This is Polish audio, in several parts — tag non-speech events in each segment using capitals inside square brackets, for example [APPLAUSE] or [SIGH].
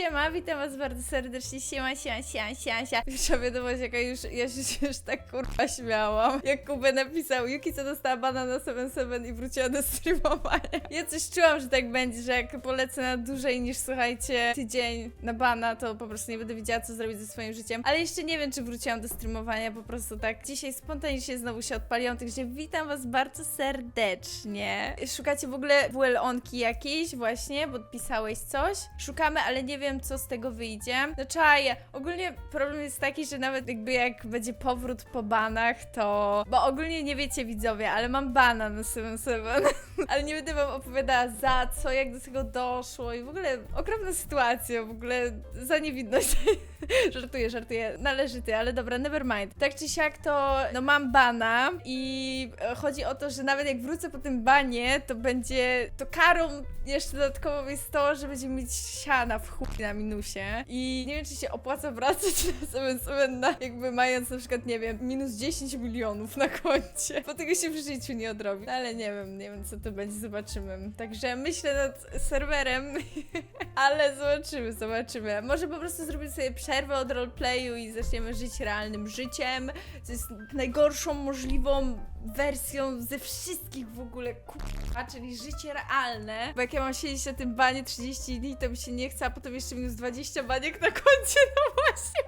siema, witam was bardzo serdecznie, siema, siema, siema, siema, siema. Pierwsza wiadomość, jaka już, ja się [LAUGHS] już tak kurwa śmiałam, jak Kubę napisał, Yuki co dostała bana na 7-7 i wróciła do streamowania. Ja coś czułam, że tak będzie, że jak polecę na dłużej niż, słuchajcie, tydzień na bana, to po prostu nie będę wiedziała, co zrobić ze swoim życiem. Ale jeszcze nie wiem, czy wróciłam do streamowania, po prostu tak dzisiaj spontanicznie znowu się odpaliłam, także witam was bardzo serdecznie. Szukacie w ogóle WL-onki jakiejś właśnie, bo pisałeś coś. Szukamy, ale nie wiem, co z tego wyjdzie. No czaję. Ogólnie problem jest taki, że nawet jakby jak będzie powrót po banach, to... Bo ogólnie nie wiecie widzowie, ale mam bana na 7-7. [LAUGHS] ale nie będę wam opowiadała za co, jak do tego doszło i w ogóle okropna sytuacja, w ogóle za niewinność. [LAUGHS] żartuję, żartuję. Należy ty, ale dobra, never mind. Tak czy siak to, no mam bana i e, chodzi o to, że nawet jak wrócę po tym banie, to będzie, to karą jeszcze dodatkowo jest to, że będziemy mieć siana w chuj na minusie i nie wiem, czy się opłaca wracać na sobie na, jakby mając na przykład, nie wiem, minus 10 milionów na koncie, bo tego się w życiu nie odrobi. No, ale nie wiem, nie wiem, co to będzie, zobaczymy. Także myślę nad serwerem, [LAUGHS] ale zobaczymy, zobaczymy. Może po prostu zrobimy sobie przerwę od roleplayu i zaczniemy żyć realnym życiem, co jest najgorszą możliwą wersją ze wszystkich w ogóle, kurwa, czyli życie realne. Bo jak ja mam siedzieć na tym banie 30 dni, to mi się nie chce, a potem jeszcze minus 20 baniek na koncie, no właśnie.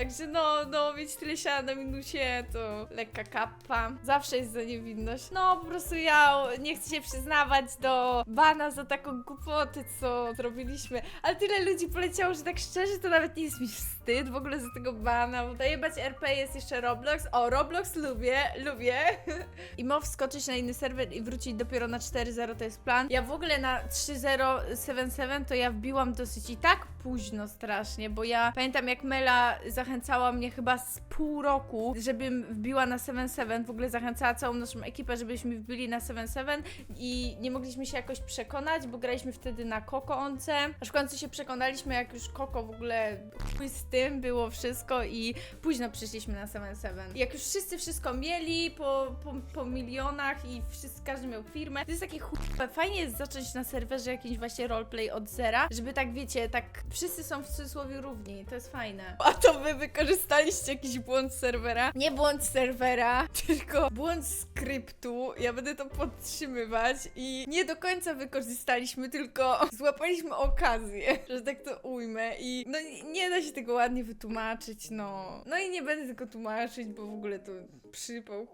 Także no, no, mieć siana na minusie to lekka kappa. Zawsze jest za niewinność. No, po prostu ja nie chcę się przyznawać do bana za taką głupotę, co zrobiliśmy. Ale tyle ludzi poleciało, że tak szczerze to nawet nie jest mi wstyd w ogóle za tego bana, bo dojebać RP jest jeszcze Roblox. O, Roblox lubię, lubię. [LAUGHS] I mow wskoczyć na inny serwer i wrócić dopiero na 4.0 to jest plan. Ja w ogóle na 3.077 to ja wbiłam dosyć i tak późno strasznie, bo ja pamiętam jak Mela zachęcała mnie chyba z pół roku, żebym wbiła na 7.7, w ogóle zachęcała całą naszą ekipę, żebyśmy wbili na 7.7 i nie mogliśmy się jakoś przekonać, bo graliśmy wtedy na Koko Once, aż w końcu się przekonaliśmy, jak już Koko w ogóle chuj z tym było wszystko i późno przyszliśmy na 7.7. Jak już wszyscy wszystko mieli po, po, po milionach i wszyscy, każdy miał firmę, to jest takie chuj. Fajnie jest zacząć na serwerze jakiś właśnie roleplay od zera, żeby tak wiecie, tak wszyscy są w cudzysłowie równi, to jest fajne. A to wy wykorzystaliście jakiś błąd serwera? Nie błąd serwera, [LAUGHS] tylko błąd skryptu. Ja będę to podtrzymywać i nie do końca wykorzystaliśmy, tylko [LAUGHS] złapaliśmy okazję, że tak to ujmę i no nie da się tego ładnie wytłumaczyć, no. No i nie będę tego tłumaczyć, bo w ogóle to przypał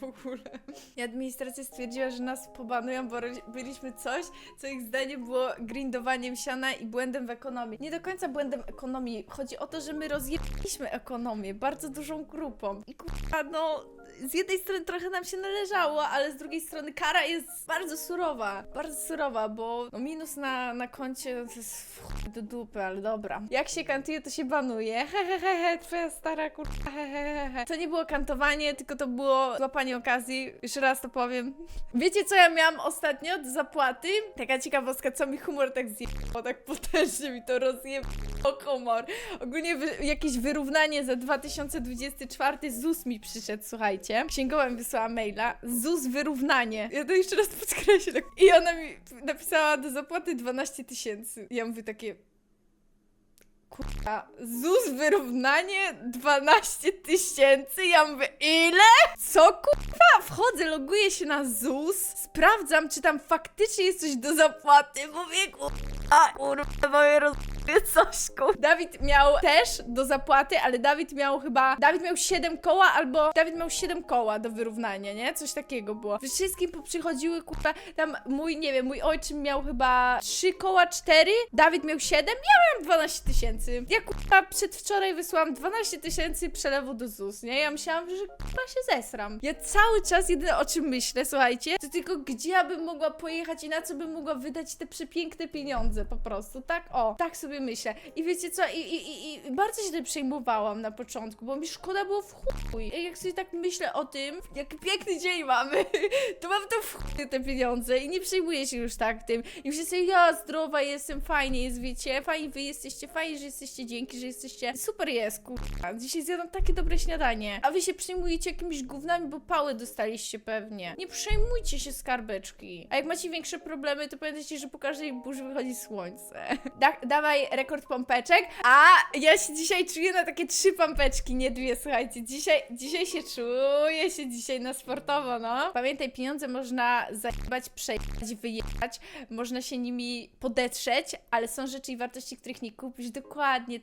w ogóle. I administracja stwierdziła, że nas pobanują, bo robiliśmy coś, co ich zdaniem było grindowaniem siana i błędem w ekonomii. Nie do końca błędem ekonomii. Chodzi o to, że my rozjebaliśmy ekonomię bardzo dużą grupą. I kurwa, no, z jednej strony trochę nam się należało, ale z drugiej strony kara jest bardzo surowa. Bardzo surowa, bo no, minus na, na koncie to jest do dupy, ale dobra. Jak się kantuje, to się banuje. [LAUGHS] Hehehe, twoja stara kurwa, hehehe. To nie było kantowanie, tylko to było złapanie okazji. Jeszcze raz to powiem. [LAUGHS] Wiecie, co ja miałam ostatnio do zapłaty? Taka ciekawostka, co mi humor tak zjebał, tak potężnie mi to rozjebało humor. Ogólnie wy, jakieś wyrównanie za 2024 ZUS mi przyszedł, słuchajcie. Księgowa mi wysłała maila. ZUS wyrównanie. Ja to jeszcze raz podkreślę. I ona mi napisała do zapłaty 12 tysięcy. Ja mówię takie... Kurwa, ZUS wyrównanie 12 tysięcy? Ja mówię, ile? Co kurwa? Wchodzę, loguję się na ZUS, sprawdzam, czy tam faktycznie jest coś do zapłaty. Mówię, kurwa, kurwa, moje roz... coś. Dawid miał też do zapłaty, ale Dawid miał chyba... Dawid miał 7 koła, albo... Dawid miał 7 koła do wyrównania, nie? Coś takiego było. Wszystkim poprzychodziły, kurwa, tam mój, nie wiem, mój ojczym miał chyba 3 koła, 4, Dawid miał 7, ja miałem 12 tysięcy. Ja, kurwa, przedwczoraj wysłałam 12 tysięcy przelewu do ZUS, nie? Ja myślałam, że kurwa się zesram. Ja cały czas jedyne o czym myślę, słuchajcie, to tylko gdzie ja bym mogła pojechać i na co bym mogła wydać te przepiękne pieniądze po prostu, tak? O, tak sobie myślę. I wiecie co, i, i, i, i bardzo się tym przejmowałam na początku, bo mi szkoda było w chuj. Jak sobie tak myślę o tym, jaki piękny dzień mamy, [LAUGHS] to mam to w chuj te pieniądze i nie przejmuję się już tak tym. I wszyscy, ja zdrowa jestem, fajnie jest, wiecie, fajnie wy jesteście, fajnie, że jesteście dzięki, że jesteście. Super jest, kurwa. Dzisiaj zjadam takie dobre śniadanie. A wy się przejmujecie jakimiś gównami, bo pały dostaliście pewnie. Nie przejmujcie się skarbeczki. A jak macie większe problemy, to pamiętajcie, że po każdej burzy wychodzi słońce. [LAUGHS] Da dawaj rekord pompeczek. A ja się dzisiaj czuję na takie trzy pompeczki, nie dwie, słuchajcie. Dzisiaj, dzisiaj się czuję się dzisiaj na sportowo, no. Pamiętaj, pieniądze można zajebać, przejechać, wyjechać, można się nimi podetrzeć, ale są rzeczy i wartości, których nie kupisz. Dokładnie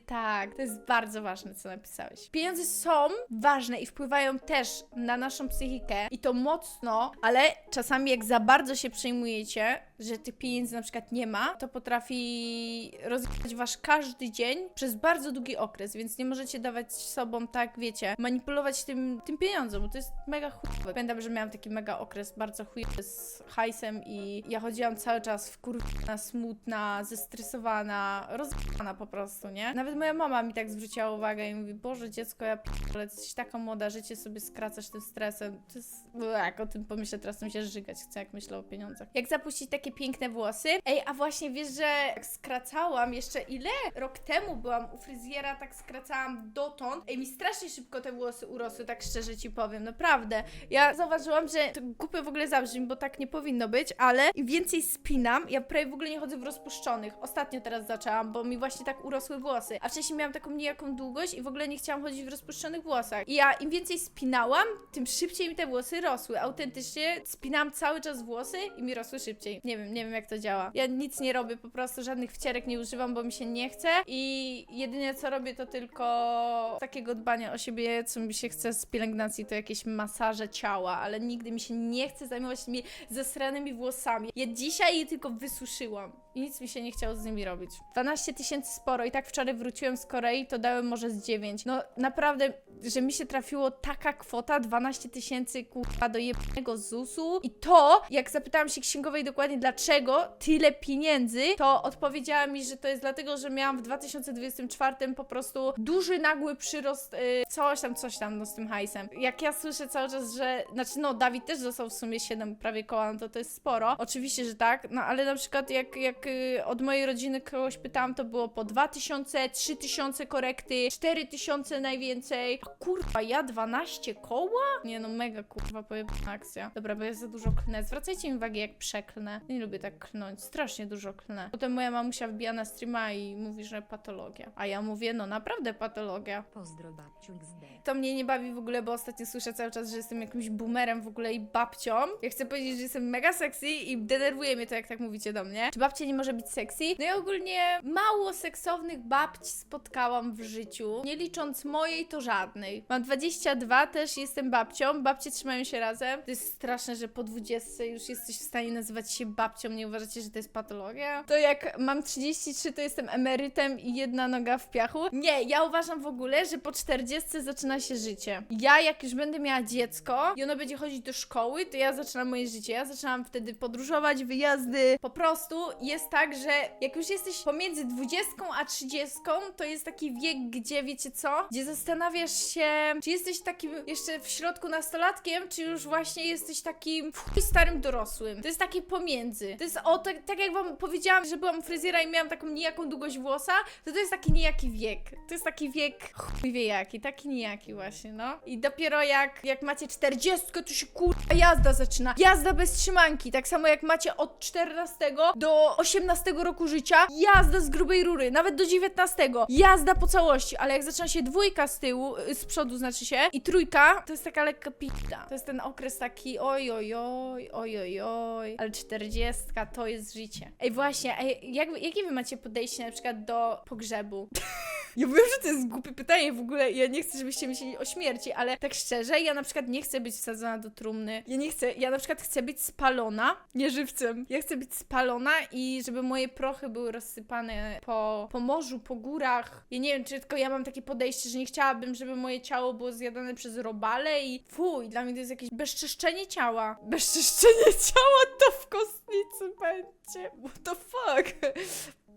tak. To jest bardzo ważne, co napisałeś. Pieniądze są ważne i wpływają też na naszą psychikę i to mocno, ale czasami jak za bardzo się przejmujecie, że tych pieniędzy na przykład nie ma, to potrafi rozwijać wasz każdy dzień przez bardzo długi okres, więc nie możecie dawać sobą tak, wiecie, manipulować tym, tym pieniądzem, bo to jest mega chujowe. Pamiętam, że miałam taki mega okres bardzo chujowy z hajsem i ja chodziłam cały czas wkurwiona, smutna, zestresowana, rozwijana po prostu, nie? Nawet moja mama mi tak zwróciła uwagę i mówi, Boże dziecko, ja p***le, jesteś taka młoda, życie sobie skracasz tym stresem. To jest, jak o tym pomyślę, teraz mi się żygać chce, jak myślę o pieniądzach. Jak zapuścić takie piękne włosy? Ej, a właśnie wiesz, że skracałam jeszcze ile? Rok temu byłam u fryzjera, tak skracałam dotąd. Ej, mi strasznie szybko te włosy urosły, tak szczerze ci powiem, naprawdę. Ja zauważyłam, że to głupio w ogóle zabrzmi, bo tak nie powinno być, ale im więcej spinam, ja prawie w ogóle nie chodzę w rozpuszczonych. Ostatnio teraz zaczęłam, bo mi właśnie tak urosły włosy. A wcześniej miałam taką nijaką długość i w ogóle nie chciałam chodzić w rozpuszczonych włosach. I ja im więcej spinałam, tym szybciej mi te włosy rosły. Autentycznie spinałam cały czas włosy i mi rosły szybciej. Nie wiem, nie wiem jak to działa. Ja nic nie robię, po prostu żadnych wcierek nie używam, bo mi się nie chce i jedynie co robię to tylko takiego dbania o siebie, co mi się chce z pielęgnacji, to jakieś masaże ciała, ale nigdy mi się nie chce zajmować tymi zasranymi włosami. Ja dzisiaj je tylko wysuszyłam i nic mi się nie chciało z nimi robić. 12 tysięcy sporo i tak wczoraj wróciłem z Korei, to dałem może z 9. No naprawdę, że mi się trafiło taka kwota, 12 tysięcy kurwa do jednego ZUS-u i to, jak zapytałam się księgowej dokładnie dlaczego tyle pieniędzy, to odpowiedziała mi, że to jest dlatego, że miałam w 2024 po prostu duży nagły przyrost y, coś tam, coś tam no z tym hajsem. Jak ja słyszę cały czas, że, znaczy no Dawid też dostał w sumie 7 prawie koła, no to to jest sporo. Oczywiście, że tak, no ale na przykład jak, jak y, od mojej rodziny kogoś pytałam, to było po 2000, 3000 korekty, 4000 najwięcej. A kurwa, ja 12 koła? Nie no, mega kurwa pojebana akcja. Dobra, bo ja za dużo klnę. Zwracajcie mi uwagę, jak przeklnę. Nie lubię tak klnąć, strasznie dużo klnę. Potem moja mamusia wbija na streama i mówi, że patologia. A ja mówię, no naprawdę patologia. Pozdro babciu XD. To mnie nie bawi w ogóle, bo ostatnio słyszę cały czas, że jestem jakimś boomerem w ogóle i babcią. Ja chcę powiedzieć, że jestem mega sexy i denerwuje mnie to, jak tak mówicie do mnie. Czy babcia nie może być sexy? No i ogólnie mało seksownych babci spotkałam w życiu. Nie licząc mojej, to żadnej. Mam 22, też jestem babcią. Babcie trzymają się razem. To jest straszne, że po 20 już jesteś w stanie nazywać się babcią. Nie uważacie, że to jest patologia? To jak mam 33, to jestem emerytem i jedna noga w piachu? Nie, ja uważam w ogóle, że po 40 zaczyna się życie. Ja, jak już będę miała dziecko i ono będzie chodzić do szkoły, to ja zaczynam moje życie. Ja zaczynam wtedy podróżować, wyjazdy. Po prostu jest tak, że jak już jesteś pomiędzy 20 a 30, to jest taki wiek, gdzie wiecie co? Gdzie zastanawiasz się, czy jesteś takim jeszcze w środku nastolatkiem, czy już właśnie jesteś takim starym dorosłym. To jest takie pomiędzy. To jest o, tak, tak jak wam powiedziałam, że byłam fryzjera i miałam taką nijaką długość włosa, to to jest taki nijaki wiek. To jest taki wiek chuj wie jaki, taki nijaki właśnie, no. I dopiero jak, jak macie 40, to się kurwa jazda zaczyna. Jazda bez trzymanki. Tak samo jak macie od 14 do 18 roku życia, jazda z grubej rury, nawet do 19. Jazda po całości, ale jak zaczyna się dwójka z tyłu, y, z przodu znaczy się, i trójka, to jest taka lekka pita. To jest ten okres taki oj, oj, oj, oj, oj, oj, ale 40 to jest życie. Ej, właśnie, ej, jak, jakie wy macie podejście na przykład do pogrzebu? [LAUGHS] Ja wiem, że to jest głupie pytanie w ogóle. Ja nie chcę, żebyście myśleli o śmierci, ale tak szczerze, ja na przykład nie chcę być wsadzona do trumny. Ja nie chcę, ja na przykład chcę być spalona, nie żywcem. Ja chcę być spalona i żeby moje prochy były rozsypane po, po morzu, po górach. Ja nie wiem, czy tylko ja mam takie podejście, że nie chciałabym, żeby moje ciało było zjadane przez robale i fuj, dla mnie to jest jakieś bezczyszczenie ciała. Bezczyszczenie [LAUGHS] ciała to w kostnicy będzie. What the fuck?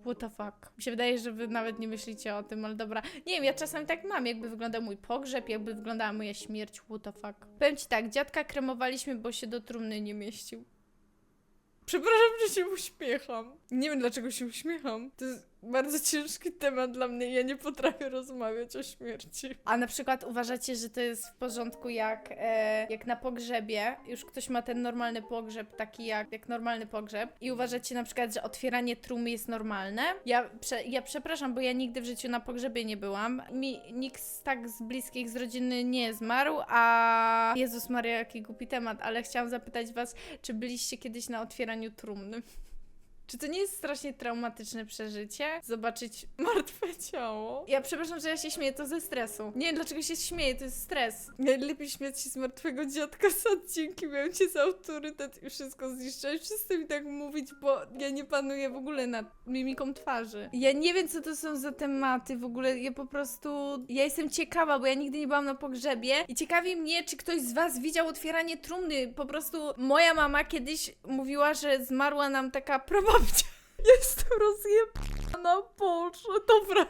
What the fuck? Mi się wydaje, że wy nawet nie myślicie o tym, ale dobra. Nie wiem, ja czasami tak mam, jakby wyglądał mój pogrzeb, jakby wyglądała moja śmierć. What the fuck? Powiem ci tak, dziadka kremowaliśmy, bo się do trumny nie mieścił. Przepraszam, że się uśmiecham. Nie wiem, dlaczego się uśmiecham. To jest bardzo ciężki temat dla mnie. Ja nie potrafię rozmawiać o śmierci. A na przykład uważacie, że to jest w porządku, jak, e, jak na pogrzebie, już ktoś ma ten normalny pogrzeb, taki jak, jak normalny pogrzeb, i uważacie na przykład, że otwieranie trumny jest normalne? Ja, prze, ja przepraszam, bo ja nigdy w życiu na pogrzebie nie byłam. Mi nikt z, tak z bliskich z rodziny nie zmarł, a Jezus Maria, jaki głupi temat, ale chciałam zapytać was, czy byliście kiedyś na otwieraniu trumny? Czy to nie jest strasznie traumatyczne przeżycie? Zobaczyć [LAUGHS] martwe ciało? Ja przepraszam, że ja się śmieję, to ze stresu. Nie wiem, dlaczego się śmieję, to jest stres. Najlepiej śmiać się z martwego dziadka z odcinki, miałem cię za autorytet i wszystko zniszczyłeś. Wszyscy mi tak mówić, bo ja nie panuję w ogóle nad mimiką twarzy. Ja nie wiem, co to są za tematy w ogóle, ja po prostu... Ja jestem ciekawa, bo ja nigdy nie byłam na pogrzebie i ciekawi mnie, czy ktoś z was widział otwieranie trumny. Po prostu moja mama kiedyś mówiła, że zmarła nam taka [LAUGHS] prababcia. [LAUGHS] Jestem rozjebana, Boże, dobra,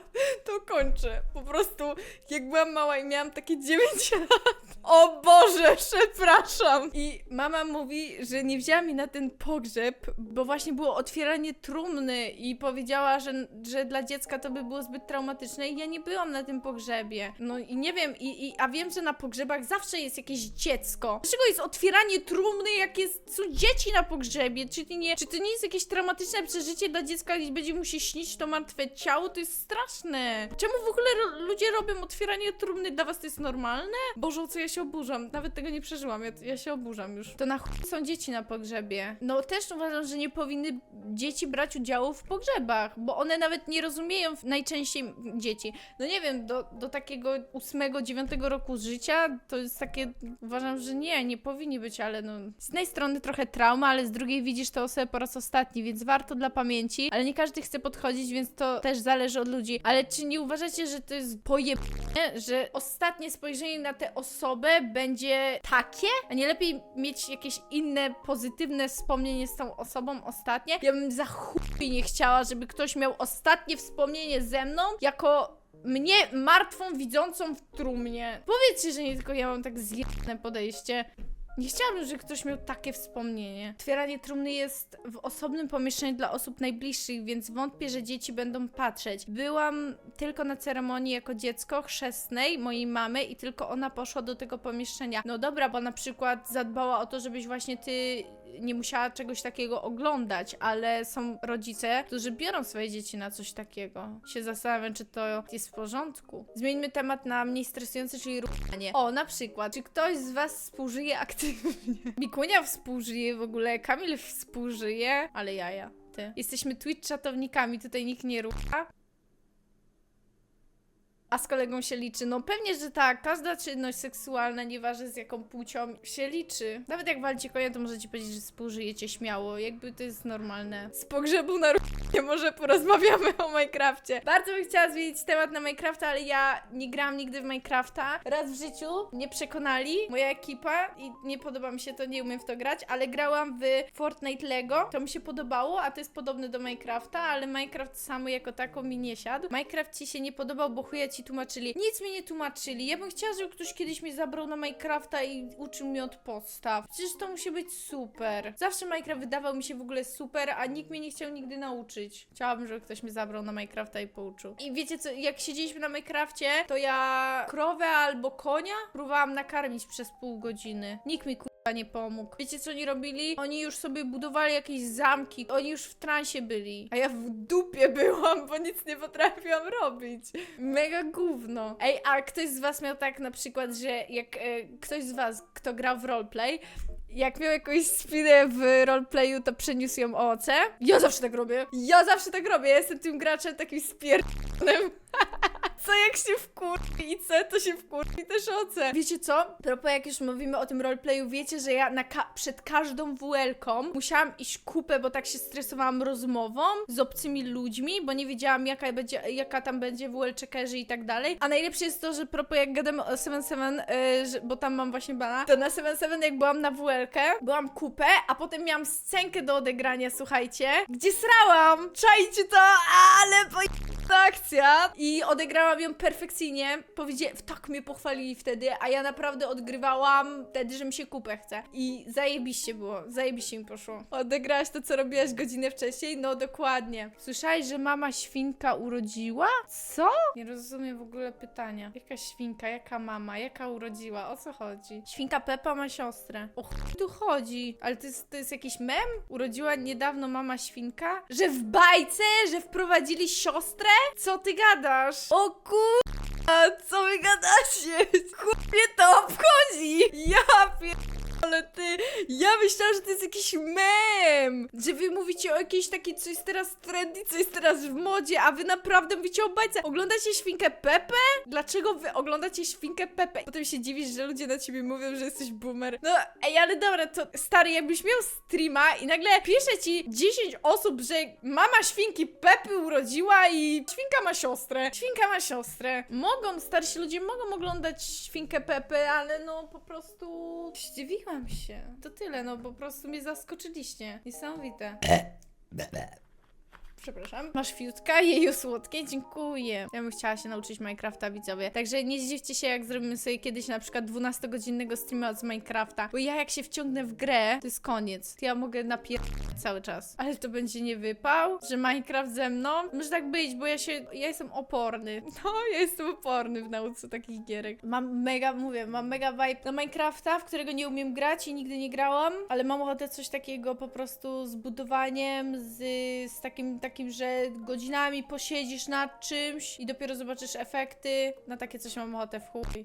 to kończę. Po prostu, jak byłam mała i miałam takie 9 [LAUGHS] lat, o Boże, przepraszam. I mama mówi, że nie wzięła mi na ten pogrzeb, bo właśnie było otwieranie trumny i powiedziała, że, że dla dziecka to by było zbyt traumatyczne i ja nie byłam na tym pogrzebie. No i nie wiem, i, i, a wiem, że na pogrzebach zawsze jest jakieś dziecko. Dlaczego jest otwieranie trumny, jak jest, są dzieci na pogrzebie? Czy to, nie, czy to nie jest jakieś traumatyczne przeżycie dla dziecka, gdzie będzie mu się śnić to martwe ciało? To jest straszne. Czemu w ogóle ro ludzie robią otwieranie trumny? Dla was to jest normalne? Boże, o co ja się oburzam? Nawet tego nie przeżyłam, ja, ja się oburzam już. To na chuj są dzieci na pogrzebie. No też uważam, że nie powinny dzieci brać udziału w pogrzebach, bo one nawet nie rozumieją najczęściej dzieci. No nie wiem, do, do takiego ósmego, dziewiątego roku życia to jest takie, uważam, że nie, nie powinni być, ale no z jednej strony trochę trauma, ale z drugiej widzisz tę osobę po raz ostatni, więc warto dla pamięci, ale nie każdy chce podchodzić, więc to też zależy od ludzi. Ale czy nie uważacie, że to jest pojebane, że ostatnie spojrzenie na tę osobę będzie takie? A nie lepiej mieć jakieś inne pozytywne wspomnienie z tą osobą ostatnie? Ja bym za chuj nie chciała, żeby ktoś miał ostatnie wspomnienie ze mną jako mnie martwą, widzącą w trumnie. Powiedzcie, że nie tylko ja mam tak zjebane podejście. Nie chciałabym, żeby ktoś miał takie wspomnienie. Otwieranie trumny jest w osobnym pomieszczeniu dla osób najbliższych, więc wątpię, że dzieci będą patrzeć. Byłam tylko na ceremonii jako dziecko chrzestnej mojej mamy i tylko ona poszła do tego pomieszczenia. No dobra, bo na przykład zadbała o to, żebyś właśnie ty nie musiała czegoś takiego oglądać, ale są rodzice, którzy biorą swoje dzieci na coś takiego. Się zastanawiam, czy to jest w porządku. Zmieńmy temat na mniej stresujący, czyli ruchanie. O, na przykład, czy ktoś z was współżyje aktywnie? [LAUGHS] Mikunia współżyje w ogóle, Kamil współżyje, ale jaja. Jesteśmy Twitch-czatownikami, tutaj nikt nie rucha. A z kolegą się liczy. No pewnie, że tak. Każda czynność seksualna, nieważne z jaką płcią, się liczy. Nawet jak walcie konia, to możecie powiedzieć, że współżyjecie śmiało. Jakby to jest normalne. Z pogrzebu na [LAUGHS] nie może porozmawiamy o Minecrafcie. Bardzo bym chciała zmienić temat na Minecrafta, ale ja nie grałam nigdy w Minecrafta. Raz w życiu mnie przekonali, moja ekipa i nie podoba mi się to, nie umiem w to grać, ale grałam w Fortnite Lego. To mi się podobało, a to jest podobne do Minecrafta, ale Minecraft samo jako tako mi nie siadł. Minecraft ci się nie podobał, bo chuja ci tłumaczyli. Nic mi nie tłumaczyli. Ja bym chciała, żeby ktoś kiedyś mnie zabrał na Minecrafta i uczył mnie od podstaw. Przecież to musi być super. Zawsze Minecraft wydawał mi się w ogóle super, a nikt mnie nie chciał nigdy nauczyć. Chciałabym, żeby ktoś mnie zabrał na Minecrafta i pouczył. I wiecie co, jak siedzieliśmy na Minecrafcie, to ja krowę albo konia próbowałam nakarmić przez pół godziny. Nikt mi kurwa nie pomógł. Wiecie co oni robili? Oni już sobie budowali jakieś zamki. Oni już w transie byli. A ja w dupie byłam, bo nic nie potrafiłam robić. Mega gówno. Ej, a ktoś z was miał tak na przykład, że jak e, ktoś z was, kto grał w roleplay, jak miał jakąś spinę w roleplayu, to przeniósł ją o OC. Ja zawsze tak robię. Ja zawsze tak robię. Jestem tym graczem takim spierdolnym. [LAUGHS] [LAUGHS] Co jak się wkurwi i C, to się wkurwi też OC. Wiecie co? Propos jak już mówimy o tym roleplayu, wiecie, że ja na ka- przed każdą WL-ką musiałam iść kupę, bo tak się stresowałam rozmową z obcymi ludźmi, bo nie wiedziałam jaka, będzie, jaka tam będzie WL checkerzy i tak dalej. A najlepsze jest to, że propos jak gadamy o 77, yy, bo tam mam właśnie bana, to na 77 jak byłam na WL-kę, byłam kupę, a potem miałam scenkę do odegrania, słuchajcie, gdzie srałam. Czajcie to, ale po akcja i odegrałam robią perfekcyjnie. Powiedzie, tak mnie pochwalili wtedy, a ja naprawdę odgrywałam wtedy, że mi się kupę chce. I zajebiście było, zajebiście mi poszło. Odegrałaś to, co robiłaś godzinę wcześniej? No dokładnie. Słyszałeś, że mama świnka urodziła? Co? Nie rozumiem w ogóle pytania. Jaka świnka, jaka mama, jaka urodziła? O co chodzi? Świnka Pepa ma siostrę. O chuj tu chodzi? Ale to jest, to jest jakiś mem? Urodziła niedawno mama świnka? Że w bajce, że wprowadzili siostrę? Co ty gadasz? O kur... A co wy gadacie? Chłopie to obchodzi! Ja pier... Ale ty, ja myślałam, że to jest jakiś mem! Że wy mówicie o jakiejś takiej, co jest teraz trendy, co jest teraz w modzie, a wy naprawdę mówicie o bajce. Oglądacie świnkę Pepe? Dlaczego wy oglądacie świnkę Pepe? Potem się dziwisz, że ludzie na ciebie mówią, że jesteś boomer. No, ej, ale dobra, to stary, jakbyś miał streama i nagle pisze ci 10 osób, że mama świnki Pepy urodziła i świnka ma siostrę. Świnka ma siostrę. Mogą, starsi ludzie mogą oglądać świnkę Pepy, ale no po prostu zdziwiłam się. To tyle, no po prostu mnie zaskoczyliście. Niesamowite. Przepraszam. Masz fiutka, jeju słodkie, dziękuję. Ja bym chciała się nauczyć Minecrafta, widzowie. Także nie zdziwcie się, jak zrobimy sobie kiedyś na przykład 12-godzinnego streama z Minecrafta. Bo ja jak się wciągnę w grę, to jest koniec. To ja mogę napierdać cały czas. Ale to będzie nie wypał, że Minecraft ze mną. Może tak być, bo ja się, ja jestem oporny. [LAUGHS] No, ja jestem oporny w nauce takich gierek. Mam mega, mówię, mam mega vibe na Minecrafta, w którego nie umiem grać i nigdy nie grałam, ale mam ochotę coś takiego po prostu z budowaniem, z, z takim, takim, że godzinami posiedzisz nad czymś i dopiero zobaczysz efekty. Na takie coś mam ochotę w chuj.